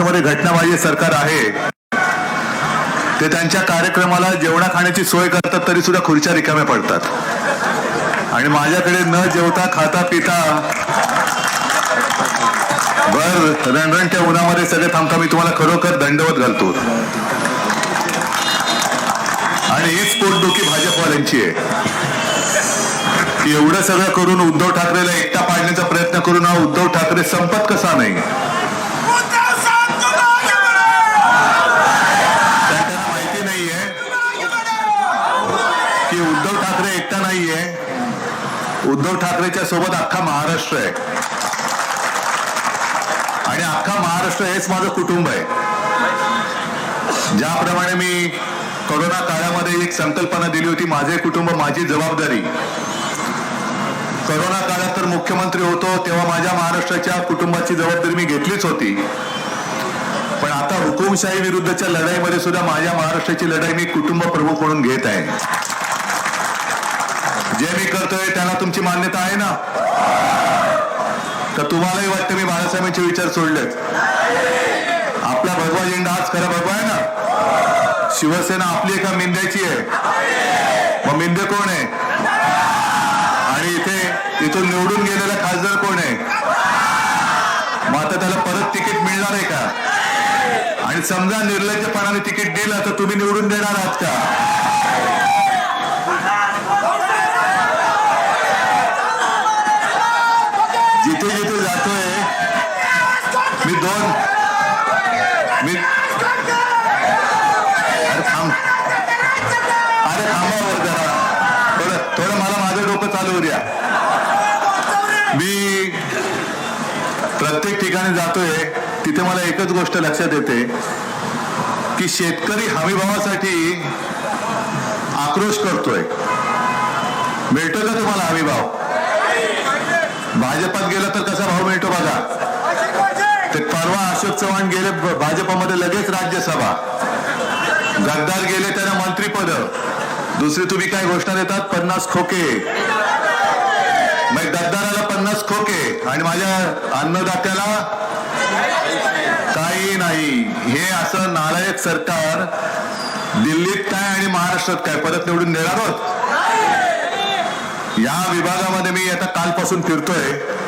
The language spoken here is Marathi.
मध्ये घटनाबाह्य सरकार आहे. ते त्यांच्या कार्यक्रमाला जेवणा खाण्याची सोय करतात तरी सुद्धा खुर्च्या रिकाम्या पडतात. आणि माझ्याकडे न जेवता खाता पिता. बर रणरणच्या उन्हामध्ये सगळे थांबता मी तुम्हाला खरोखर दंडवत घालतो. आणि हीच पोटदुखी भाजपवाल्यांची आहे. की एवढं सगळं करून उद्धव ठाकरेला एकटा पाडण्याचा प्रयत्न करून हा उद्धव ठाकरे संपत कसा नाही? की उद्धव ठाकरे एकटा नाहीये. उद्धव ठाकरेच्या सोबत अख्खा महाराष्ट्र आहे. आणि अख्खा महाराष्ट्र हेच माझं कुटुंब आहे. ज्याप्रमाणे मी कोरोना काळामध्ये एक संकल्पना दिली होती माझे कुटुंब माझी जबाबदारी. करोना काळात तर मुख्यमंत्री होतो तेव्हा माझ्या महाराष्ट्राच्या कुटुंबाची जबाबदारी मी घेतलीच होती. पण आता हुकुमशाही विरुद्धच्या लढाईमध्ये सुद्धा माझ्या महाराष्ट्राची लढाई मी कुटुंब प्रमुख म्हणून घेत आहे. जे मी करतोय त्याला तुमची मान्यता आहे ना? तर तुम्हालाही वाटतं मी बाळासाहेबांचे विचार सोडलेत. आपला भगवा झेंडा हाच खरा भगवा आहे ना? शिवसेना आपली एका मिंद्याची आहे. मग मिंद कोण आहे? आणि इथे इथून निवडून गेलेला खासदार कोण आहे? मग आता त्याला परत तिकीट मिळणार आहे का? आणि समजा निर्लज्जपणाने तिकीट दिलं तर तुम्ही निवडून देणार आहात का? मी दोन मी अरे थांब. अरे थांबावर जरा. थोडं थोडं मला माझं डोकं चालू द्या. मी प्रत्येक ठिकाणी जातोय तिथे मला एकच गोष्ट लक्षात येते की शेतकरी हमीभावासाठी आक्रोश करतोय. मिळतो का तुम्हाला हमीभाव? भाजपात गेला तर कसा भाव मिळतो बघा. अशोक चव्हाण गेले भाजपमध्ये लगेच राज्यसभा. गद्दार गेले त्यांना मंत्रीपद. दुसरी तुम्ही काय घोषणा देतात? पन्नास खोके. मग गद्दाराला पन्नास खोके. आणि माझ्या अन्नदात्याला काही नाही. हे असं नालायक सरकार दिल्लीत काय आणि महाराष्ट्रात काय? परत निवडून देणार आहोत या विभागामध्ये मी आता कालपासून फिरतोय.